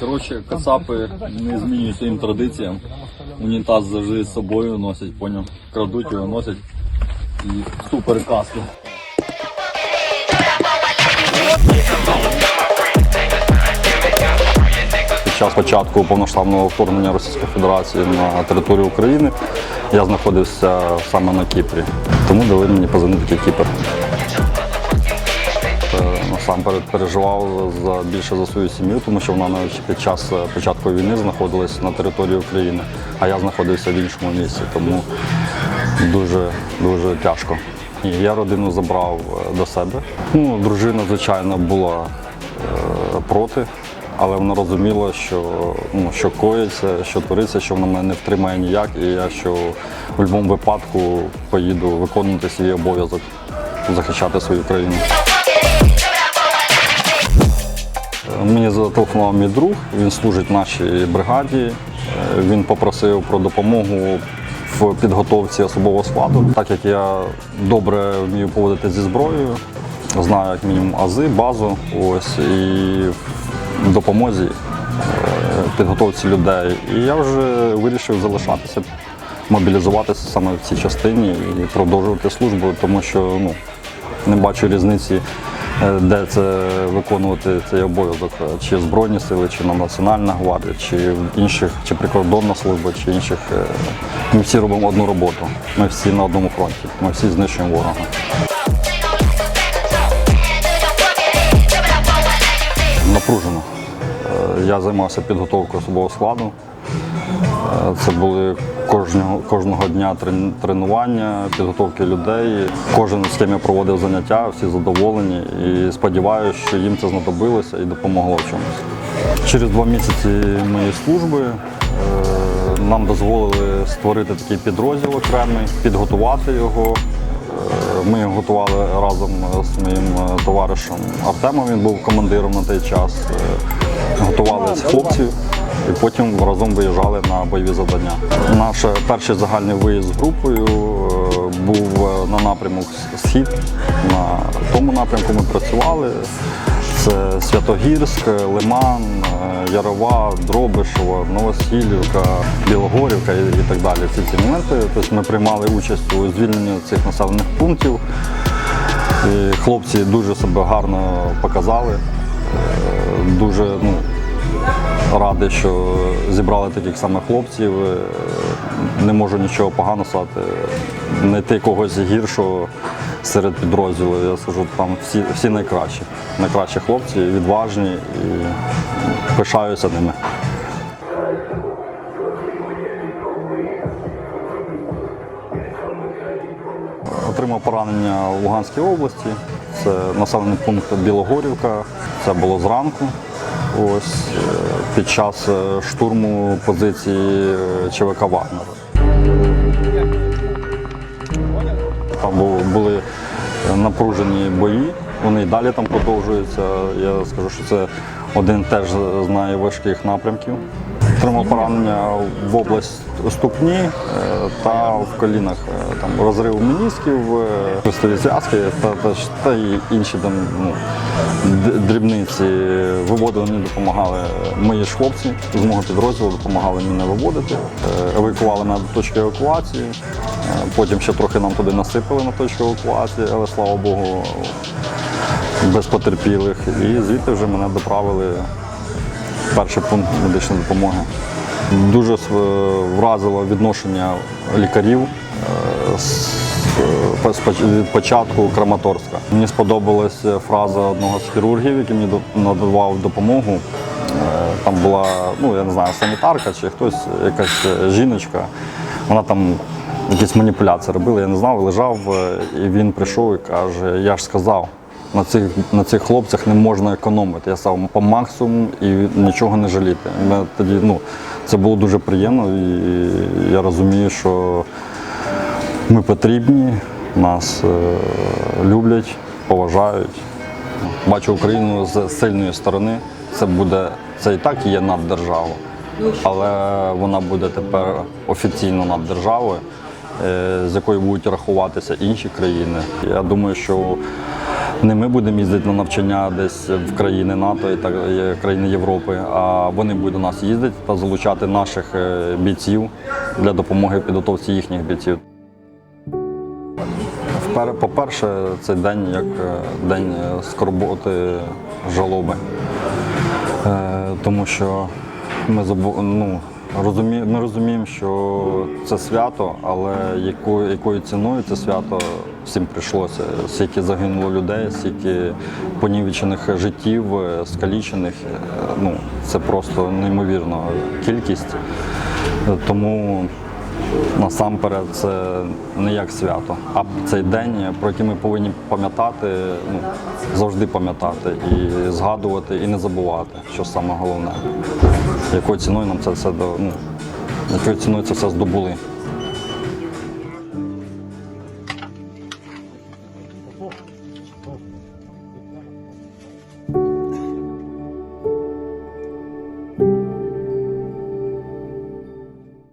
Коротше, кацапи не змінюють своїм традиціям. Унітаз завжди з собою носять, поняв. Крадуть його, носять і супер каски. Під час початку повноштабного вторгнення Російської Федерації на територію України я знаходився саме на Кіпрі. Тому дали мені позивний такий Кіпр. Насамперед переживав за більше за свою сім'ю, тому що вона навіть під час е, початку війни знаходилась на території України, а я знаходився в іншому місці, тому дуже дуже тяжко. І я родину забрав е, до себе. Ну, дружина, звичайно, була е, проти, але вона розуміла, що, ну, що коїться, що твориться, що вона мене не втримає ніяк, і я що в будь-якому випадку поїду виконувати свій обов'язок, захищати свою країну. Зателефонував мій друг, він служить нашій бригаді. Е, Він попросив про допомогу в підготовці особового складу. Так як я добре вмію поводити зі зброєю, знаю як мінімум ази, базу, ось і в допомозі е, підготовці людей. І я вже вирішив залишатися, мобілізуватися саме в цій частині і продовжувати службу, тому що ну, не бачу різниці, де це виконувати цей обов'язок, е, чи Збройні сили, чи на Національна гвардія, чи інших, чи прикордонна служба, чи інших. е, Ми всі робимо одну роботу. Ми всі на одному фронті. Ми всі знищуємо ворога. Напружено. Е, Я займався підготовкою особового складу. Е, Це були кожного, кожного дня тренування, підготовки людей. Кожен з ким я проводив заняття, всі задоволені і сподіваюся, що їм це знадобилося і допомогло в чомусь. Через два місяці моєї служби е, нам дозволили створити такий підрозділ окремий, підготувати його. Е, Ми його готували разом з моїм товаришем Артемом. Він був командиром на той час. Готували з хлопців і потім разом виїжджали на бойові завдання. Наш перший загальний виїзд з групою е, був е, на напрямок Схід. На тому напрямку ми працювали. Це Святогірськ, Лиман, е, Ярова, Дробишево, Новосілівка, Білогорівка і, так далі. Ці ці моменти. Тобто ми приймали участь у звільненні цих населених пунктів. І хлопці дуже себе гарно показали. Дуже ну, радий, що зібрали таких самих хлопців. Е, Не можу нічого поганого сказати. Знайти когось гіршого серед підрозділу. Я скажу, там всі, всі найкращі. Найкращі хлопці, відважні і пишаюся ними. Отримав поранення в Луганській області. Це населений пункт Білогорівка. Це було зранку. Ось е, під час е, штурму позиції е, ЧВК Вагнер. Там були напружені бої, вони і далі там продовжуються. Я скажу, що це один теж з найважких напрямків. Отримав поранення в область ступні е, та в колінах. Е, Там розрив менісків, е, та, та, та і інші там ну, дрібниці. Виводили мені допомагали мої ж хлопці з мого підрозділу, допомагали мені виводити. Евакували мене до точки евакуації. Потім ще трохи нам туди насипали на точку евакуації, але слава Богу, без потерпілих. І звідти вже мене доправили перший пункт медичної допомоги. Дуже вразило відношення лікарів е, е, від початку Краматорська. Мені сподобалася фраза одного з хірургів, який мені надавав допомогу. Е, Там була, ну я не знаю, санітарка чи хтось, якась жіночка. Вона там якісь маніпуляції робила, я не знав, лежав, і він прийшов і каже, я ж сказав. На цих, на цих хлопцях не можна економити. Я став по максимуму і нічого не жаліти. Тоді, ну, це було дуже приємно, і я розумію, що ми потрібні, нас е, люблять, поважають. Бачу Україну з сильної сторони. Це буде це і так є наддержава, але вона буде тепер офіційно наддержавою, е, з якою будуть рахуватися інші країни. Я думаю, що Не ми будемо їздити на навчання десь в країни НАТО і так країни Європи, а вони будуть до нас їздити та залучати наших е, бійців для допомоги підготовці їхніх бійців. По-перше, цей день як е, день е, скорботи, жалоби. Тому що ми, ну, ми розуміємо, що це свято, але якою ціною це свято всім прийшлося. Скільки загинуло людей, скільки понівечених життів, е, скалічених. е, Ну, це просто неймовірна кількість. Е, Тому Насамперед, це не як свято, а цей день, про який ми повинні пам'ятати, ну, завжди пам'ятати і згадувати, і не забувати, що саме головне. Якою ціною нам це все ну, якою ціною це все здобули. 不，不。